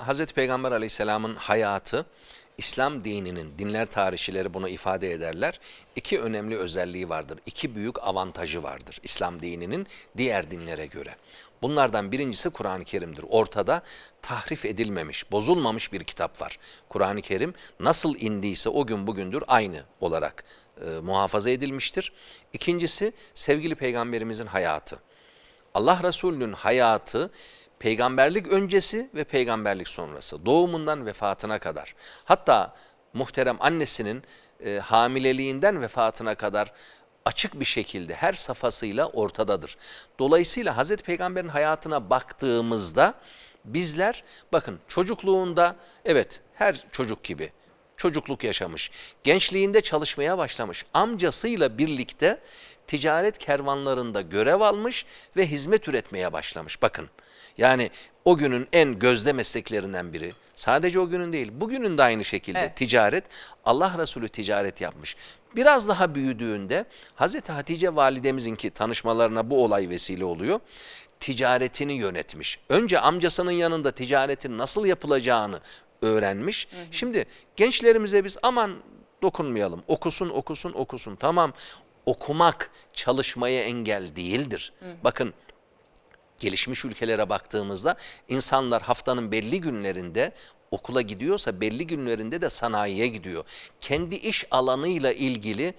Hazreti Peygamber aleyhisselamın hayatı, İslam dininin, dinler tarihçileri bunu ifade ederler. İki önemli özelliği vardır, iki büyük avantajı vardır İslam dininin diğer dinlere göre. Bunlardan birincisi Kur'an-ı Kerim'dir. Ortada tahrif edilmemiş, bozulmamış bir kitap var. Kur'an-ı Kerim nasıl indiyse o gün bugündür aynı olarak e, muhafaza edilmiştir. İkincisi sevgili peygamberimizin hayatı. Allah Resulü'nün hayatı peygamberlik öncesi ve peygamberlik sonrası doğumundan vefatına kadar hatta muhterem annesinin e, hamileliğinden vefatına kadar açık bir şekilde her safhasıyla ortadadır. Dolayısıyla Hazreti Peygamber'in hayatına baktığımızda bizler bakın çocukluğunda evet her çocuk gibi çocukluk yaşamış. Gençliğinde çalışmaya başlamış. Amcasıyla birlikte ticaret kervanlarında görev almış ve hizmet üretmeye başlamış. Bakın yani o günün en gözde mesleklerinden biri. Sadece o günün değil, bugünün de aynı şekilde Evet. ticaret. Allah Resulü ticaret yapmış. Biraz daha büyüdüğünde Hazreti Hatice validemizinki tanışmalarına bu olay vesile oluyor. Ticaretini yönetmiş. Önce amcasının yanında ticaretin nasıl yapılacağını öğrenmiş. Şimdi gençlerimize biz aman dokunmayalım. Okusun, okusun, okusun. Tamam. Okumak çalışmaya engel değildir. Bakın gelişmiş ülkelere baktığımızda insanlar haftanın belli günlerinde okula gidiyorsa belli günlerinde de sanayiye gidiyor. Kendi iş alanıyla ilgili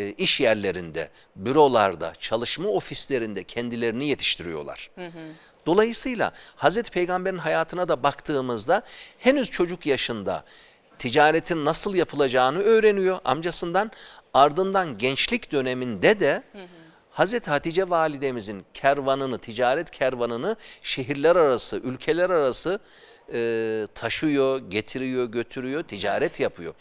e, iş yerlerinde, bürolarda, çalışma ofislerinde kendilerini yetiştiriyorlar. Dolayısıyla Hazreti Peygamber'in hayatına da baktığımızda henüz çocuk yaşında ticaretin nasıl yapılacağını öğreniyor amcasından. Ardından gençlik döneminde de Hazreti Hatice validemizin kervanını, ticaret kervanını şehirler arası, ülkeler arası e, taşıyor, getiriyor, götürüyor, ticaret yapıyor.